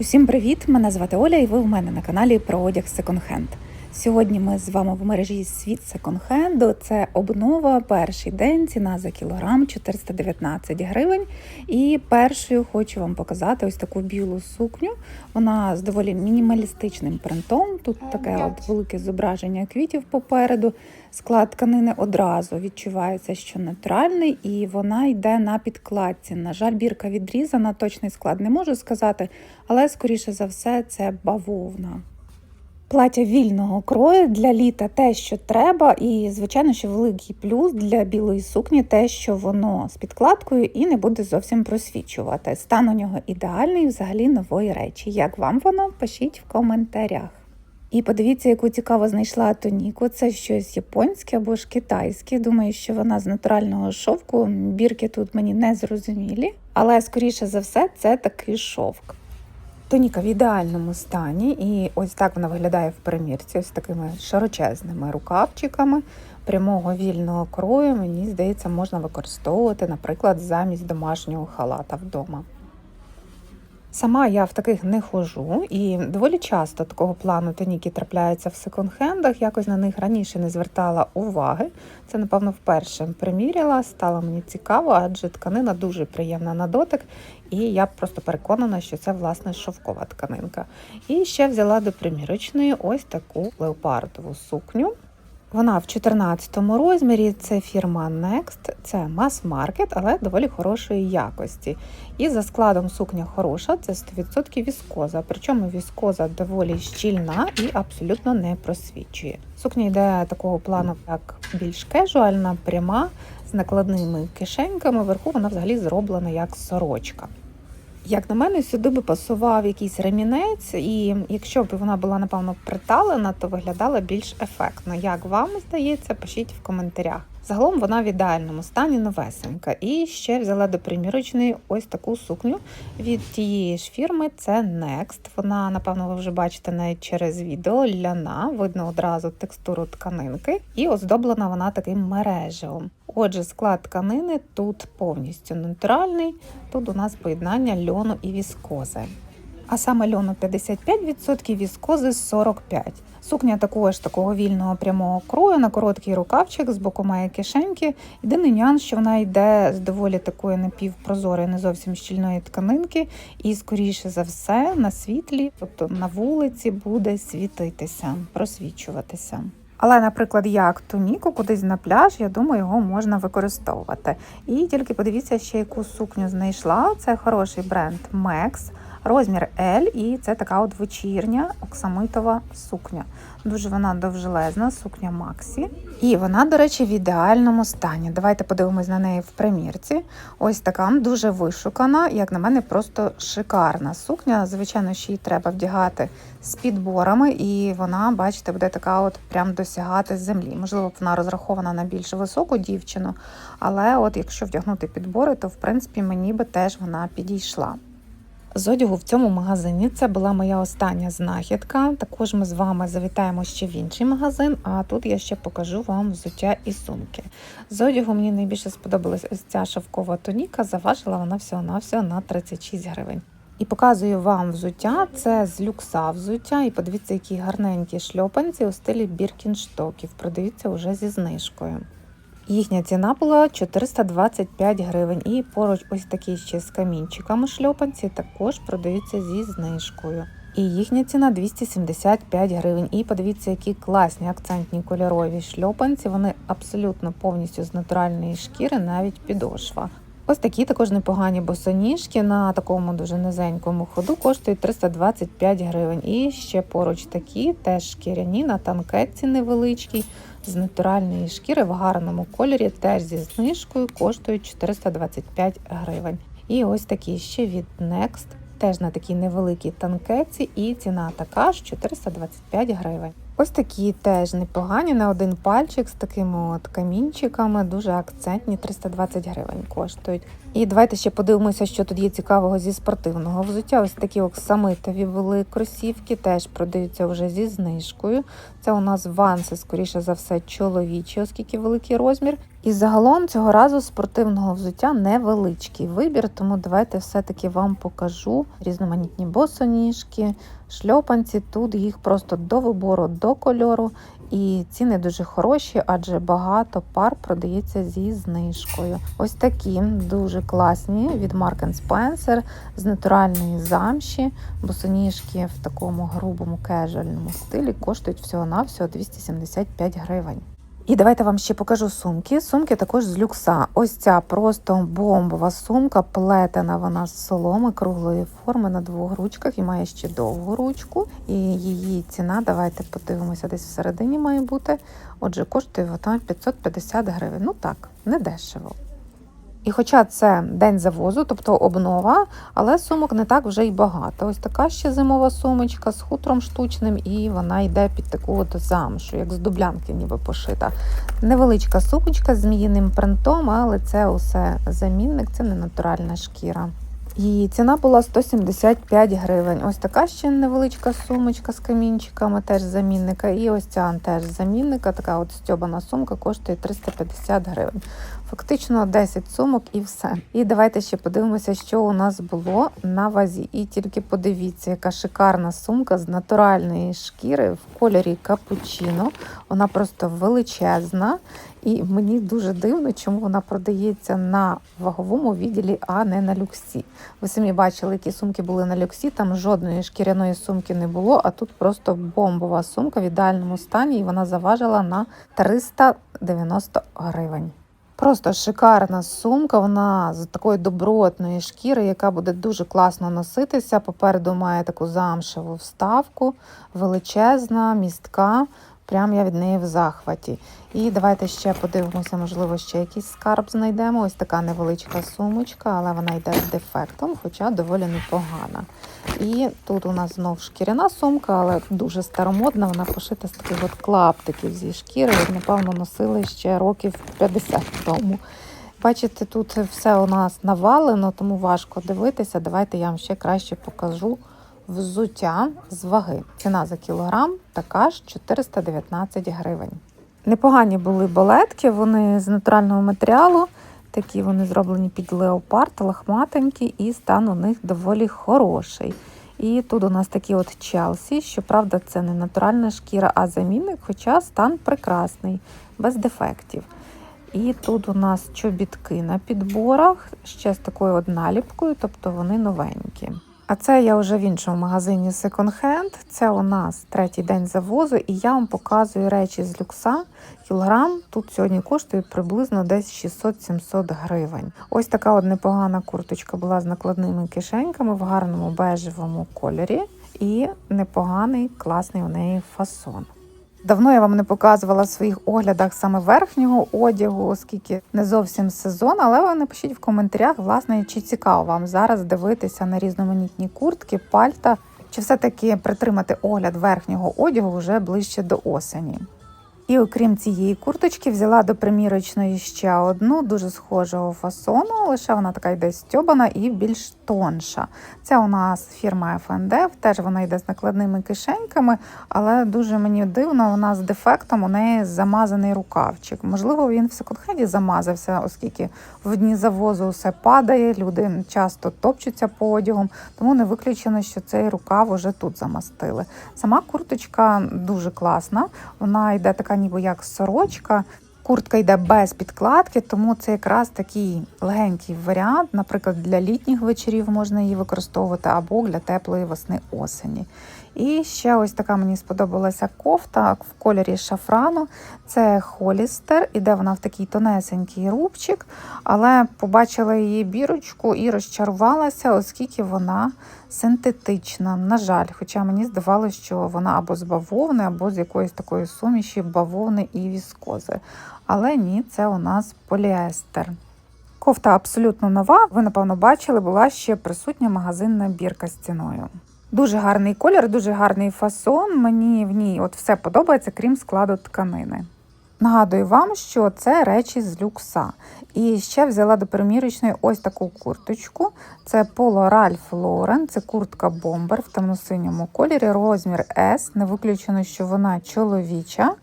Усім привіт! Мене звати Оля, і ви у мене на каналі про одяг секонд-хенд. Сьогодні ми з вами в мережі Світ секонд-хенду. Це обнова, перший день, ціна за кілограм 419 гривень. І першою хочу вам показати ось таку білу сукню. Вона з доволі мінімалістичним принтом. Тут таке от велике зображення квітів попереду. Склад тканини одразу відчувається, що нейтральний, і вона йде на підкладці. На жаль, бірка відрізана, точний склад не можу сказати, але скоріше за все це бавовна. Плаття вільного крою для літа те, що треба, і, звичайно, що великий плюс для білої сукні те, що воно з підкладкою і не буде зовсім просвічувати. Стан у нього ідеальний, взагалі нової речі. Як вам воно? Пишіть в коментарях. І подивіться, яку цікаво знайшла тоніку. Це щось японське або ж китайське. Думаю, що вона з натурального шовку. Бірки тут мені не зрозумілі, але скоріше за все, це такий шовк. Тоніка в ідеальному стані, і ось так вона виглядає в примірці, ось такими широчезними рукавчиками прямого вільного крою. Мені здається, можна використовувати, наприклад, замість домашнього халата вдома. Сама я в таких не хожу, і доволі часто такого плану тоніки трапляються в секонд-хендах. Якось на них раніше не звертала уваги. Це, напевно, вперше приміряла, стало мені цікаво, адже тканина дуже приємна на дотик, і я просто переконана, що це власне шовкова тканинка. І ще взяла до примірочної ось таку леопардову сукню. Вона в 14 розмірі, це фірма Next, це мас-маркет, але доволі хорошої якості. І за складом сукня хороша, це 100% віскоза. Причому віскоза доволі щільна і абсолютно не просвічує. Сукня йде такого плану, як більш кежуальна, пряма, з накладними кишеньками. Вверху вона взагалі зроблена як сорочка. Як на мене, сюди би пасував якийсь ремінець, і якщо б вона була, напевно, приталена, то виглядала більш ефектно. Як вам здається, пишіть в коментарях. Загалом вона в ідеальному стані новесенька. І ще взяла до примірочної ось таку сукню від тієї ж фірми. Це Next. Вона, напевно, ви вже бачите навіть через відео ляна, видно одразу текстуру тканинки, і оздоблена вона таким мережевом. Отже, склад тканини тут повністю натуральний. Тут у нас поєднання льону і віскози. А саме льону 55%, віскози 45%. Сукня такого ж такого вільного прямого крою на короткий рукавчик, з боку має кишеньки. Єдиний нюанс, що вона йде з доволі такої напівпрозорої, не зовсім щільної тканинки, і, скоріше за все, на світлі, тобто на вулиці, буде світитися, просвічуватися. Але, наприклад, як тоніку кудись на пляж, я думаю, його можна використовувати. І тільки подивіться, ще яку сукню знайшла. Це хороший бренд Max, розмір L, і це така от вечірня оксамитова сукня. Дуже вона довжелезна, сукня Максі. І вона, до речі, в ідеальному стані. Давайте подивимось на неї в примірці. Ось така дуже вишукана, як на мене, просто шикарна сукня. Звичайно, ще її треба вдягати з підборами, і вона, бачите, буде така от прям досягати землі. Можливо, вона розрахована на більш високу дівчину, але от якщо вдягнути підбори, то в принципі мені би теж вона підійшла. З одягу в цьому магазині це була моя остання знахідка. Також ми з вами завітаємо ще в інший магазин, а тут я ще покажу вам взуття і сумки. З одягу мені найбільше сподобалась ось ця шовкова тоніка, заважила вона всього-навсього на 36 гривень. І показую вам взуття. Це з люкса взуття. І подивіться, які гарненькі шльопанці у стилі біркінштоків. Продаються вже зі знижкою. Їхня ціна була 425 гривень. І поруч ось такі ще з камінчиками шльопанці також продаються зі знижкою. І їхня ціна 275 гривень. І подивіться, які класні акцентні кольорові шльопанці. Вони абсолютно повністю з натуральної шкіри, навіть підошва. Ось такі також непогані босоніжки на такому дуже низенькому ходу коштують 325 гривень. І ще поруч такі, теж шкіряні на танкетці невеличкій, з натуральної шкіри в гарному кольорі, теж зі знижкою коштують 425 гривень. І ось такі ще від Next, теж на такій невеликій танкетці, і ціна така ж 425 гривень. Ось такі теж непогані на один пальчик з такими от камінчиками, дуже акцентні, 320 гривень коштують. І давайте ще подивимося, що тут є цікавого зі спортивного взуття. Ось такі оксамитові були кросівки, теж продаються вже зі знижкою. Це у нас ванси, скоріше за все, чоловічі, оскільки великий розмір. І загалом цього разу спортивного взуття невеличкий вибір, тому давайте все-таки вам покажу різноманітні босоніжки, шльопанці. Тут їх просто до вибору, до кольору. І ціни дуже хороші, адже багато пар продається зі знижкою. Ось такі дуже класні від Mark Spencer з натуральної замші. Босоніжки в такому грубому кежуальному стилі коштують всього-навсього 275 гривень. І давайте вам ще покажу сумки. Сумки також з люкса. Ось ця просто бомбова сумка, плетена вона з соломи круглої форми на двох ручках і має ще довгу ручку. І її ціна, давайте подивимося, десь всередині має бути. Отже, коштує вона 550 гривень. Ну так, не дешево. І хоча це день завозу, тобто обнова, але сумок не так вже й багато. Ось така ще зимова сумочка з хутром штучним, і вона йде під таку от замшу, як з дублянки, ніби пошита. Невеличка сумочка з зміїним принтом, але це усе замінник, це не натуральна шкіра. Її ціна була 175 гривень. Ось така ще невеличка сумочка з камінчиками, теж замінника. І ось ця теж замінника, така от стьобана сумка, коштує 350 гривень. Фактично 10 сумок і все. І давайте ще подивимося, що у нас було на вазі. І тільки подивіться, яка шикарна сумка з натуральної шкіри в кольорі капучино. Вона просто величезна. І мені дуже дивно, чому вона продається на ваговому відділі, а не на люксі. Ви самі бачили, які сумки були на люксі. Там жодної шкіряної сумки не було, а тут просто бомбова сумка в ідеальному стані, і вона заважила на 390 гривень. Просто шикарна сумка. Вона з такої добротної шкіри, яка буде дуже класно носитися. Попереду має таку замшеву вставку, величезна, містка. Прям я від неї в захваті. І давайте ще подивимося, можливо, ще якийсь скарб знайдемо. Ось така невеличка сумочка, але вона йде з дефектом, хоча доволі непогана. І тут у нас знов шкіряна сумка, але дуже старомодна. Вона пошита з таких от клаптиків зі шкіри, як, напевно, носили ще років 50 тому. Бачите, тут все у нас навалено, тому важко дивитися. Давайте я вам ще краще покажу взуття з ваги. Ціна за кілограм така ж 419 гривень. Непогані були балетки, вони з натурального матеріалу. Такі вони зроблені під леопард, лахматенькі, і стан у них доволі хороший. І тут у нас такі от Челсі. Щоправда, це не натуральна шкіра, а замінник, хоча стан прекрасний, без дефектів. І тут у нас чобітки на підборах, ще з такою от наліпкою, тобто вони новенькі. А це я вже в іншому магазині Second Hand. Це у нас третій день завозу, і я вам показую речі з люкса. Кілограм тут сьогодні коштує приблизно десь 600-700 гривень. Ось така от непогана курточка була з накладними кишеньками в гарному бежевому кольорі. І непоганий класний у неї фасон. Давно я вам не показувала в своїх оглядах саме верхнього одягу, оскільки не зовсім сезон, але ви напишіть в коментарях, власне, чи цікаво вам зараз дивитися на різноманітні куртки, пальта, чи все-таки притримати огляд верхнього одягу вже ближче до осені. І окрім цієї курточки, взяла до примірочної ще одну дуже схожого фасону, лише вона така йде стьобана і більш тонша. Це у нас фірма FNDF, теж вона йде з накладними кишеньками, але дуже мені дивно, вона з дефектом, у неї замазаний рукавчик. Можливо, він в секонд-хенді замазався, оскільки в дні завозу все падає, люди часто топчуться по одягом, тому не виключено, що цей рукав уже тут замастили. Сама курточка дуже класна, вона йде така ніби як сорочка. Куртка йде без підкладки, тому це якраз такий легенький варіант. Наприклад, для літніх вечорів можна її використовувати або для теплої весни осені. І ще ось така мені сподобалася кофта в кольорі шафрану. Це Холістер, іде вона в такий тонесенький рубчик, але побачила її бірочку і розчарувалася, оскільки вона синтетична. На жаль, хоча мені здавалося, що вона або з бавовни, або з якоїсь такої суміші бавовни і віскози. Але ні, це у нас поліестер. Кофта абсолютно нова. Ви, напевно, бачили, була ще присутня магазинна бірка з ціною. Дуже гарний колір, дуже гарний фасон. Мені в ній от все подобається, крім складу тканини. Нагадую вам, що це речі з люкса. І ще взяла до примірочної ось таку курточку. Це Polo Ralph Lauren, це куртка бомбер в темно-синьому кольорі, розмір S. Не виключено, що вона чоловіча.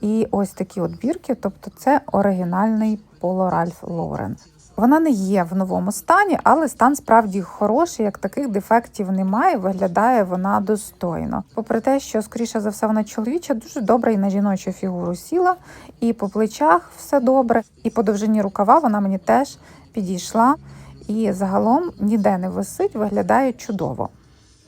І ось такі от бірки, тобто це оригінальний Поло Ральф Лорен. Вона не є в новому стані, але стан справді хороший, як таких дефектів немає. Виглядає вона достойно. Попри те, що скоріше за все вона чоловіча, дуже добре і на жіночу фігуру сіла, і по плечах все добре, і по довжині рукава вона мені теж підійшла. І загалом ніде не висить, виглядає чудово.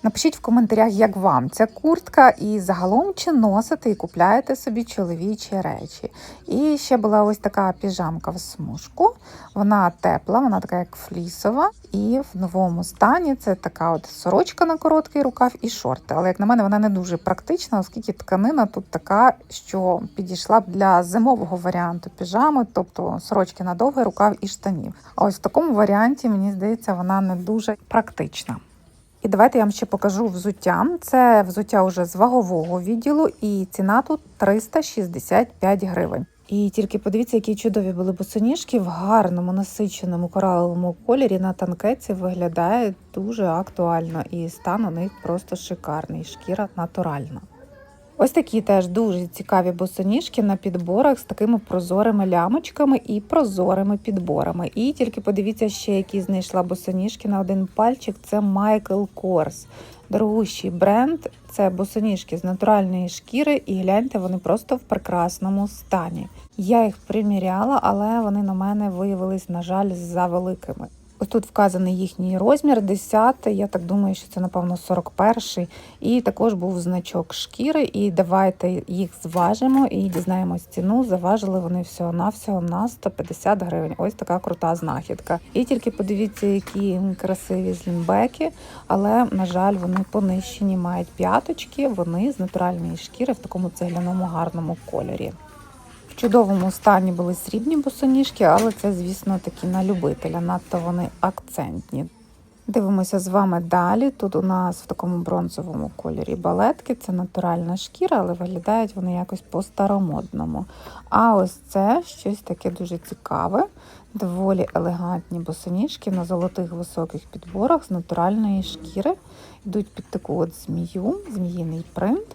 Напишіть в коментарях, як вам ця куртка, і загалом чи носите і купляєте собі чоловічі речі. І ще була ось така піжамка в смужку. Вона тепла, вона така як флісова. І в новому стані це така от сорочка на короткий рукав і шорти. Але як на мене, вона не дуже практична, оскільки тканина тут така, що підійшла б для зимового варіанту піжами, тобто сорочки на довгий рукав і штанів. А ось в такому варіанті, мені здається, вона не дуже практична. І давайте я вам ще покажу взуття. Це взуття вже з вагового відділу, і ціна тут 365 гривень. І тільки подивіться, які чудові були босоніжки в гарному насиченому кораловому кольорі на танкеці виглядає дуже актуально, і стан у них просто шикарний. Шкіра натуральна. Ось такі теж дуже цікаві босоніжки на підборах з такими прозорими лямочками і прозорими підборами. І тільки подивіться ще, які знайшла босоніжки на один пальчик. Це Michael Kors. Дорогущий бренд. Це босоніжки з натуральної шкіри, і гляньте, вони просто в прекрасному стані. Я їх приміряла, але вони на мене виявились, на жаль, за великими. Ось тут вказаний їхній розмір, 10, я так думаю, що це, напевно, 41 І також був значок шкіри. І давайте їх зважимо і дізнаємось ціну. Заважили вони всього-навсього на 150 гривень. Ось така крута знахідка. І тільки подивіться, які красиві злімбеки, але, на жаль, вони понищені, мають п'яточки, вони з натуральної шкіри в такому цегляному гарному кольорі. Чудовому стані були срібні босоніжки, але це, звісно, такі на любителя, надто вони акцентні. Дивимося з вами далі. Тут у нас в такому бронзовому кольорі балетки, це натуральна шкіра, але виглядають вони якось по-старомодному. А ось це щось таке дуже цікаве, доволі елегантні босоніжки на золотих високих підборах з натуральної шкіри. Йдуть під таку от змію, зміїний принт.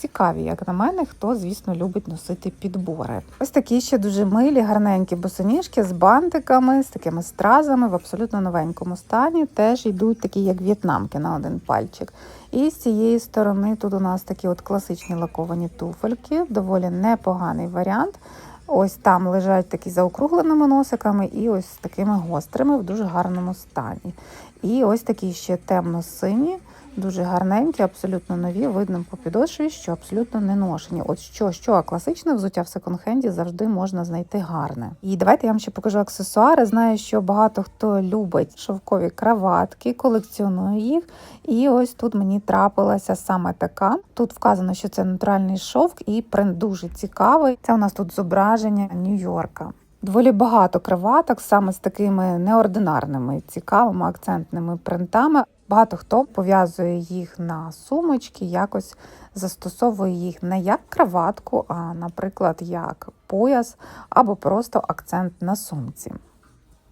Цікаві, як на мене, хто, звісно, любить носити підбори. Ось такі ще дуже милі, гарненькі босоніжки з бантиками, з такими стразами в абсолютно новенькому стані. Теж йдуть такі, як в'єтнамки на один пальчик. І з цієї сторони тут у нас такі от класичні лаковані туфельки, доволі непоганий варіант. Ось там лежать такі заокругленими носиками, і ось такими гострими в дуже гарному стані. І ось такі ще темно-сині. Дуже гарненькі, абсолютно нові, видно по підошві, що абсолютно не ношені. От що, що, а класичне взуття в секонд-хенді завжди можна знайти гарне. І давайте я вам ще покажу аксесуари. Знаю, що багато хто любить шовкові краватки, колекціонує їх. І ось тут мені трапилася саме така. Тут вказано, що це натуральний шовк, і принт дуже цікавий. Це у нас тут зображення Нью-Йорка. Доволі багато краваток саме з такими неординарними, цікавими акцентними принтами. Багато хто пов'язує їх на сумочки, якось застосовує їх не як краватку, а, наприклад, як пояс або просто акцент на сумці.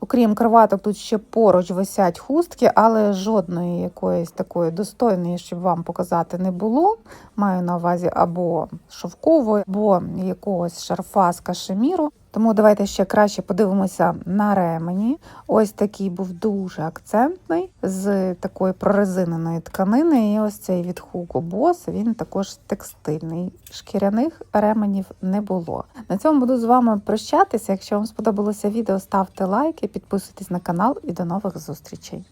Окрім кроваток, тут ще поруч висять хустки, але жодної якоїсь такої достойної, щоб вам показати, не було. Маю на увазі або шовкової, або якогось шарфа з кашеміру. Тому давайте ще краще подивимося на ремені. Ось такий був дуже акцентний з такої прорезиненої тканини. І ось цей від Hugo Boss, він також текстильний. Шкіряних ременів не було. На цьому буду з вами прощатися. Якщо вам сподобалося відео, ставте лайки, підписуйтесь на канал і до нових зустрічей.